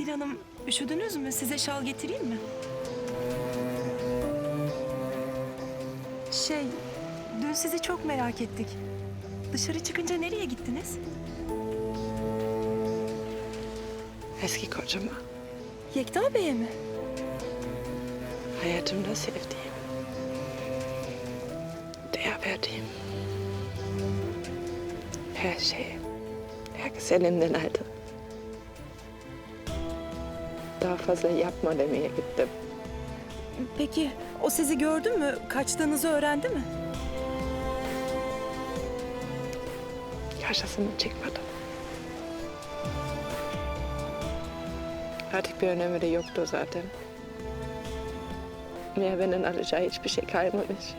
Adil Hanım üşüdünüz mü? Size şal getireyim mi? Şey, dün sizi çok merak ettik. Dışarı çıkınca nereye gittiniz? Eski kocama, Yekta Bey'e mi? hayatımda sevdiğim, değer verdiğim her şey, herkes elimden aldı. Daha fazla yapma demeye gittim. Peki o sizi gördü mü? Kaçtığınızı öğrendi mi? Karşısına çıkmadım. Artık bir önemi de yoktu zaten. Merve'nin alacağı hiçbir şey kalmamış.